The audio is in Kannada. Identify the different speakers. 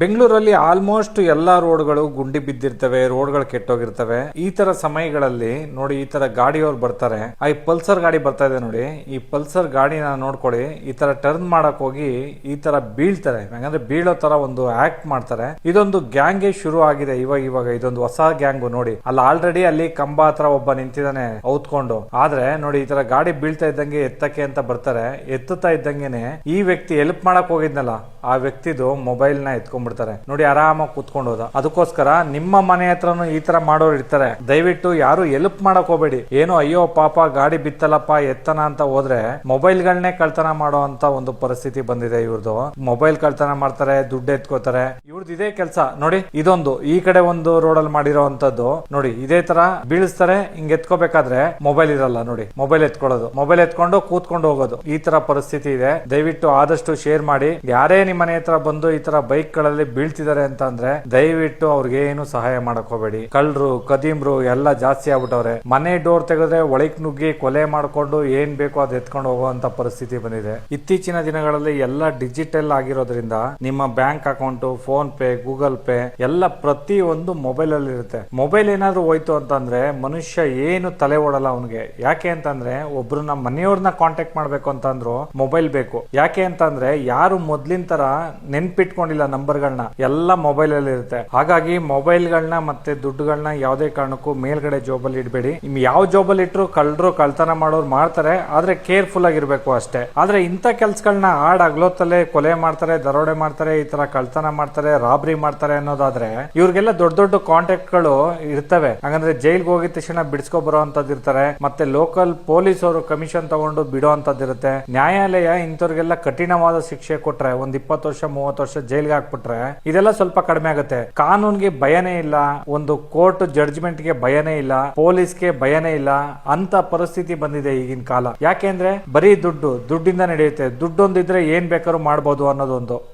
Speaker 1: ಬೆಂಗಳೂರಲ್ಲಿ ಆಲ್ಮೋಸ್ಟ್ ಎಲ್ಲಾ ರೋಡ್ಗಳು ಗುಂಡಿ ಬಿದ್ದಿರ್ತವೆ ರೋಡ್ಗಳು ಕೆಟ್ಟೋಗಿರ್ತವೆ. ಈ ತರ ಸಮಯಗಳಲ್ಲಿ ನೋಡಿ, ಈ ತರ ಗಾಡಿಯವ್ರು ಬರ್ತಾರೆ. ಆ ಈ ಪಲ್ಸರ್ ಗಾಡಿ ಬರ್ತಾ ಇದೆ ನೋಡಿ. ಈ ಪಲ್ಸರ್ ಗಾಡಿನ ನೋಡ್ಕೊಳ್ಳಿ ಈ ತರ ಟರ್ನ್ ಮಾಡಕ್ ಹೋಗಿ ಈ ತರ ಬೀಳ್ತಾರೆ. ಯಾಕಂದ್ರೆ ಬೀಳೋ ತರ ಒಂದು ಆಕ್ಟ್ ಮಾಡ್ತಾರೆ. ಇದೊಂದು ಗ್ಯಾಂಗ್ ಶುರು ಆಗಿದೆ ಇವಾಗ ಇವಾಗ. ಇದೊಂದು ಹೊಸ ಗ್ಯಾಂಗ್ ನೋಡಿ. ಅಲ್ಲಿ ಆಲ್ರೆಡಿ ಅಲ್ಲಿ ಕಂಬ ಹತ್ರ ಒಬ್ಬ ನಿಂತಿದ್ದಾನೆ ಔತ್ಕೊಂಡು. ಆದ್ರೆ ನೋಡಿ, ಈ ತರ ಗಾಡಿ ಬೀಳ್ತಾ ಇದ್ದಂಗೆ ಎತ್ತಕ್ಕೆ ಅಂತ ಬರ್ತಾರೆ. ಎತ್ತುತ್ತಾ ಇದ್ದಂಗೆನೆ ಈ ವ್ಯಕ್ತಿ ಹೆಲ್ಪ್ ಮಾಡಕ್ ಹೋಗಿದ್ನಲ್ಲ. ಆ ವ್ಯಕ್ತಿದು ಮೊಬೈಲ್ನ ಎತ್ಕೊಂಡ್ಬಿಡ್ತಾರೆ. ನೋಡಿ ಆರಾಮಾಗಿ ಕೂತ್ಕೊಂಡು ಹೋದ. ಅದಕ್ಕೋಸ್ಕರ ನಿಮ್ಮ ಮನೆ ಹತ್ರನು ಈ ತರ ಮಾಡೋರು ಇರ್ತಾರೆ. ದಯವಿಟ್ಟು ಯಾರು ಎಲ್ಪ್ ಮಾಡಕ್ ಹೋಗ್ಬೇಡಿ. ಏನೋ ಅಯ್ಯೋ ಪಾಪ ಗಾಡಿ ಬಿತ್ತಲಪ್ಪ ಎತ್ತನ ಅಂತ ಹೋದ್ರೆ ಮೊಬೈಲ್ ಗಳನ್ನೇ ಕಳ್ತನ ಮಾಡೋ ಅಂತ ಒಂದು ಪರಿಸ್ಥಿತಿ ಬಂದಿದೆ ಇವ್ರದ್ದು ಮೊಬೈಲ್ ಕಳ್ತನ ಮಾಡ್ತಾರೆ, ದುಡ್ಡು ಎತ್ಕೋತಾರೆ. ಇವ್ರದ್ದು ಇದೇ ಕೆಲಸ. ನೋಡಿ, ಇದೊಂದು. ಈ ಕಡೆ ಒಂದು ರೋಡ್ ಅಲ್ಲಿ ಮಾಡಿರೋ ಅಂತದ್ದು ನೋಡಿ, ಇದೇ ತರ ಬೀಳಿಸ್ತಾರೆ, ಹಿಂಗ್ ಎತ್ಕೋಬೇಕಾದ್ರೆ ಮೊಬೈಲ್ ಇರಲ್ಲ. ನೋಡಿ ಮೊಬೈಲ್ ಎತ್ಕೊಳ್ಳೋದು. ಮೊಬೈಲ್ ಎತ್ಕೊಂಡು ಕೂತ್ಕೊಂಡು ಹೋಗೋದು. ಈ ತರ ಪರಿಸ್ಥಿತಿ ಇದೆ. ದಯವಿಟ್ಟು ಆದಷ್ಟು ಶೇರ್ ಮಾಡಿ. ಯಾರೇ ನಿಮ್ಮ ಮನೆ ಹತ್ರ ಬಂದು ಈ ತರ ಬೈಕ್ಗಳಲ್ಲಿ ಬೀಳ್ತಿದ್ದಾರೆ ಅಂತ ಅಂದ್ರೆ ದಯವಿಟ್ಟು ಅವ್ರಿಗೆ ಏನು ಸಹಾಯ ಮಾಡಕ್ ಹೋಗಬೇಡಿ. ಕಳ್ರು ಕದೀಮ್ರು ಎಲ್ಲ ಜಾಸ್ತಿ ಆಗ್ಬಿಟ್ಟವ್ರೆ. ಮನೆ ಡೋರ್ ತೆಗೆದ್ರೆ ಒಳಗ್ ನುಗ್ಗಿ ಕೊಲೆ ಮಾಡ್ಕೊಂಡು ಏನ್ ಬೇಕೋ ಅದ್ ಎತ್ಕೊಂಡು ಹೋಗುವಂತ ಪರಿಸ್ಥಿತಿ ಬಂದಿದೆ. ಇತ್ತೀಚಿನ ದಿನಗಳಲ್ಲಿ ಎಲ್ಲ ಡಿಜಿಟಲ್ ಆಗಿರೋದ್ರಿಂದ ನಿಮ್ಮ bank account, PhonePe, Google Pay ಎಲ್ಲ ಪ್ರತಿ ಒಂದು ಮೊಬೈಲ್ ಅಲ್ಲಿ ಇರುತ್ತೆ. ಮೊಬೈಲ್ ಏನಾದ್ರು ಹೋಯ್ತು ಅಂತಂದ್ರೆ ಮನುಷ್ಯ ಏನು ತಲೆ ಓಡಲ್ಲ ಅವನಿಗೆ. ಯಾಕೆ ಅಂತಂದ್ರೆ ನಮ್ಮ ಮನೆಯವ್ರನ್ನ ಕಾಂಟ್ಯಾಕ್ಟ್ ಮಾಡ್ಬೇಕು ಅಂತಂದ್ರು ಮೊಬೈಲ್ ಬೇಕು. ಯಾಕೆ ಅಂತಂದ್ರೆ ಯಾರು ಮೊದ್ಲಿನ ತರ ನೆನ್ಪಿಟ್ಕೊಂಡಿಲ್ಲ ನಂಬರ್ಗಳನ್ನ. ಎಲ್ಲ ಮೊಬೈಲ್ ಅಲ್ಲಿ ಇರುತ್ತೆ. ಹಾಗಾಗಿ ಮೊಬೈಲ್ ಗಳನ್ನ ಮತ್ತೆ ದುಡ್ಡುಗಳನ್ನ ಯಾವುದೇ ಕಾರಣಕ್ಕೂ ಮೇಲ್ಗಡೆ ಜೋಬಲ್ಲಿ ಇಡಬೇಡಿ. ನಿಮ್ ಯಾವ ಜೋಬಲ್ಲಿ ಇಟ್ರು ಕಳ್ಳರು, ಕಳ್ತನ ಮಾಡೋರು ಮಾಡ್ತಾರೆ. ಆದ್ರೆ ಕೇರ್ಫುಲ್ ಆಗಿರ್ಬೇಕು ಅಷ್ಟೇ. ಆದ್ರೆ ಇಂಥ ಕೆಲ್ಸಗಳನ್ನ ಆಡ್ ಅಗ್ಲೋತ್ತಲ್ಲೇ ಕೊಲೆ ಮಾಡ್ತಾರೆ, ದರೋಡೆ ಮಾಡ್ತಾರೆ, ಈ ತರ ಕಳ್ತನ ಮಾಡ್ತಾರೆ, ರಾಬರಿ ಮಾಡ್ತಾರೆ ಅನ್ನೋದಾದ್ರೆ ಇವ್ರಿಗೆಲ್ಲ ದೊಡ್ಡ ದೊಡ್ಡ ಕಾಂಟ್ಯಾಕ್ಟ್ಗಳು ಇರ್ತವೆ. ಹಾಗಂದ್ರೆ ಜೈಲ್ಗೆ ಹೋಗಿದ ತಕ್ಷಣ ಬಿಡಿಸ್ಕೊ ಇರ್ತಾರೆ. ಮತ್ತೆ ಲೋಕಲ್ ಪೊಲೀಸ್ ಅವರು ಕಮಿಷನ್ ತಗೊಂಡು ಬಿಡೋ ಅಂತದ್ ಇರುತ್ತೆ. ನ್ಯಾಯಾಲಯ ಇಂಥವ್ರಿಗೆಲ್ಲ ಕಠಿಣವಾದ ಶಿಕ್ಷೆ ಕೊಟ್ರೆ ಒಂದ್ ವರ್ಷ, ಮೂವತ್ತು ವರ್ಷ ಜೈಲ್ಗೆ ಹಾಕ್ಬಿಟ್ರೆ ಇದೆಲ್ಲ ಸ್ವಲ್ಪ ಕಡಿಮೆ ಆಗುತ್ತೆ. ಕಾನೂನ್ಗೆ ಭಯನೇ ಇಲ್ಲ, ಒಂದು ಕೋರ್ಟ್ ಜಡ್ಜ್ಮೆಂಟ್ಗೆ ಭಯನೇ ಇಲ್ಲ, ಪೊಲೀಸ್ಗೆ ಭಯನೇ ಇಲ್ಲ, ಅಂತ ಪರಿಸ್ಥಿತಿ ಬಂದಿದೆ ಈಗಿನ ಕಾಲ. ಯಾಕೆಂದ್ರೆ ಬರೀ ದುಡ್ಡು, ದುಡ್ಡಿಂದ ನಡೆಯುತ್ತೆ. ದುಡ್ಡೊಂದಿದ್ರೆ ಏನ್ ಬೇಕಾದ್ರೂ ಮಾಡ್ಬೋದು ಅನ್ನೋದೊಂದು.